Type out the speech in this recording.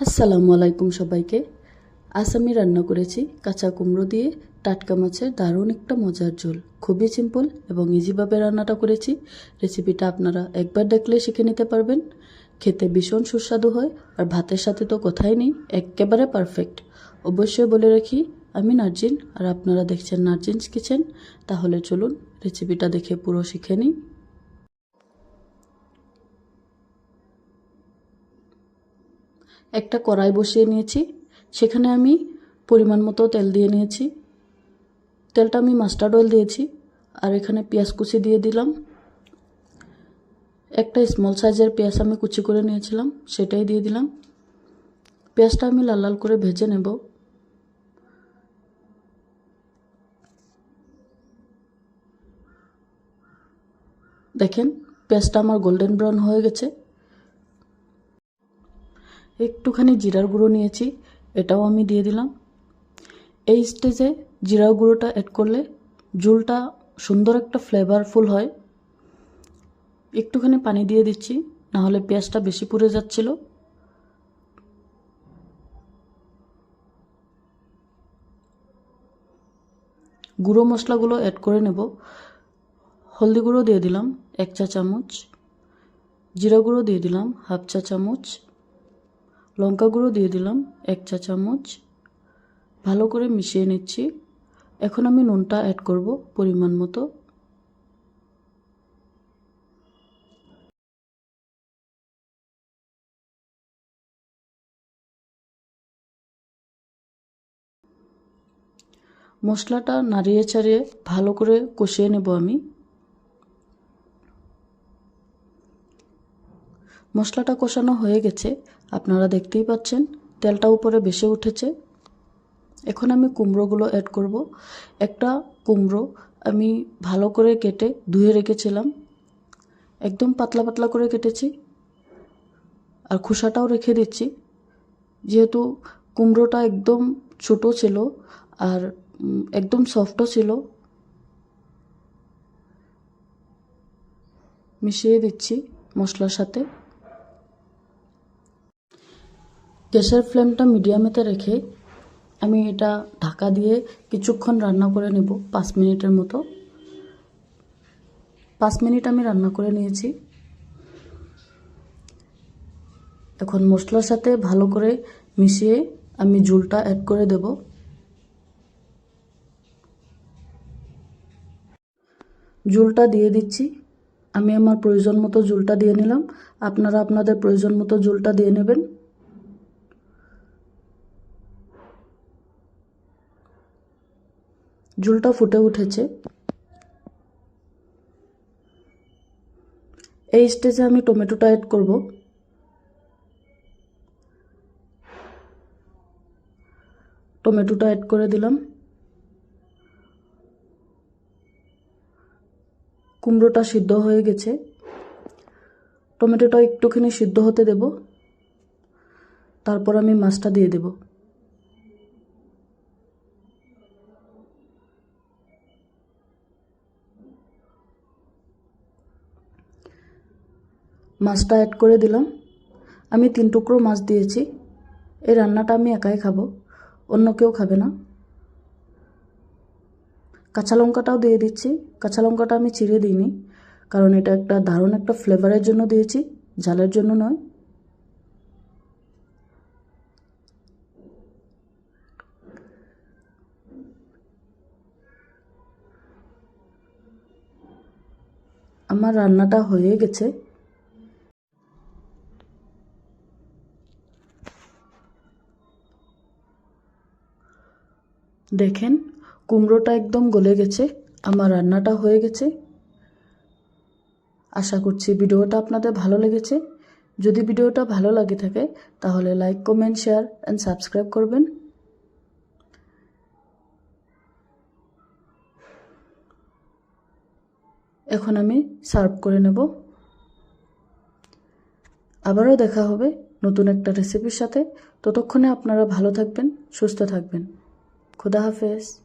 আসসালামু আলাইকুম সবাইকে। আজ আমি রান্না করেছি কাঁচা কুমড়ো দিয়ে টাটকা মাছের দারুণ একটা মজার ঝোল। খুবই সিম্পল এবং ইজিভাবে রান্নাটা করেছি। রেসিপিটা আপনারা একবার দেখলে শিখে নিতে পারবেন। খেতে ভীষণ সুস্বাদু হয় আর ভাতের সাথে তো কথাই নেই, একেবারে পারফেক্ট অবশ্যই বলে রাখি, আমি নার্জিন আর আপনারা দেখছেন নার্জিনস কিচেন। তাহলে চলুন রেসিপিটা দেখে পুরো শিখে নিই। একটা কড়াই বসিয়ে নিয়েছি। সেখানে আমি পরিমাণ মতো তেল দিয়ে নিয়েছি। তেলটা আমি মাস্টার্ড অয়েল দিয়েছি আর এখানে পেঁয়াজ কুচি দিয়ে দিলাম। একটা স্মল সাইজের পেঁয়াজ আমি কুচি করে নিয়েছিলাম, সেটাই দিয়ে দিলাম। পেঁয়াজটা আমি লাল লাল করে ভেজে নেব। দেখেন, পেঁয়াজটা আমার গোল্ডেন ব্রাউন হয়ে গেছে। একটুখানি জিরার গুঁড়ো নিয়েছি, এটাও আমি দিয়ে দিলাম। এই স্টেজে জিরার গুঁড়োটা অ্যাড করলে ঝোলটা সুন্দর একটা ফ্লেভারফুল হয়। একটুখানি পানি দিয়ে দিচ্ছি, নাহলে পেঁয়াজটা বেশি পুড়ে যাচ্ছিল। গুঁড়ো মশলাগুলো অ্যাড করে নেব। হলদি গুঁড়ো দিয়ে দিলাম এক চা চামচ, জিরা গুঁড়ো দিয়ে দিলাম হাফ চা চামচ লঙ্কা গুঁড়ো দিয়ে দিলাম এক চা চামচ ভালো করে মিশিয়ে নিচ্ছি এখন আমি নুনটা অ্যাড করব পরিমাণ মতো মশলাটা নাড়িয়ে ছাড়িয়ে ভালো করে কষিয়ে নেব আমি মশলাটা কষানো হয়ে গেছে, আপনারা দেখতেই পাচ্ছেন, তেলটা উপরে বেশি উঠেছে। এখন আমি কুমড়োগুলো অ্যাড করব। একটা কুমড়ো আমি ভালো করে কেটে ধুয়ে রেখেছিলাম। একদম পাতলা পাতলা করে কেটেছি। আর খোসাটাও রেখে দিচ্ছি। যেহেতু কুমড়োটা একদম ছোট ছিল আর একদম সফটও ছিল। মিশিয়ে দিচ্ছি মশলার সাথে। গ্যাসের ফ্লেমটা মিডিয়ামেতে রেখে আমি এটা ঢাকা দিয়ে কিছুক্ষণ রান্না করে নেব, পাঁচ মিনিটের মতো। পাঁচ মিনিট আমি রান্না করে নিয়েছি। এখন মশলার সাথে ভালো করে মিশিয়ে আমি ঝুলটা অ্যাড করে দেব। ঝুলটা দিয়ে দিচ্ছি। আমি আমার প্রয়োজন মতো ঝুলটা দিয়ে নিলাম। আপনারা আপনাদের প্রয়োজন মতো ঝুলটা দিয়ে নেবেন। ঝুলটা ফুটে উঠেছে। এই স্টেজে আমি টমেটোটা অ্যাড করব। টমেটোটা অ্যাড করে দিলাম। কুমড়োটা সিদ্ধ হয়ে গেছে। টমেটোটা একটুখানি সিদ্ধ হতে দেব। তারপর আমি মাছটা দিয়ে দেবো। মাছটা অ্যাড করে দিলাম। আমি তিন টুকরো মাছ দিয়েছি। এই রান্নাটা আমি একাই খাব, অন্য কেউ খাবে না। কাঁচা লঙ্কাটাও দিয়ে দিচ্ছি। কাঁচা লঙ্কাটা আমি চিড়ে দিইনি, কারণ এটা একটা দারুণ একটা ফ্লেভারের জন্য দিয়েছি, ঝালের জন্য নয়। আমার রান্নাটা হয়ে গেছে। দেখেন, কুমড়োটা একদম গলে গেছে, আমার রান্নাটা হয়ে গেছে। আশা করছি ভিডিওটা আপনাদের ভালো লেগেছে। যদি ভিডিওটা ভালো লাগে থাকে, তাহলে like comment share and subscribe করবেন। এখন আমি সার্ভ করে নেব। আবারও দেখা হবে নতুন একটা রেসিপির সাথে। ততক্ষণে আপনারা ভালো থাকবেন, সুস্থ থাকবেন। خدا حافظ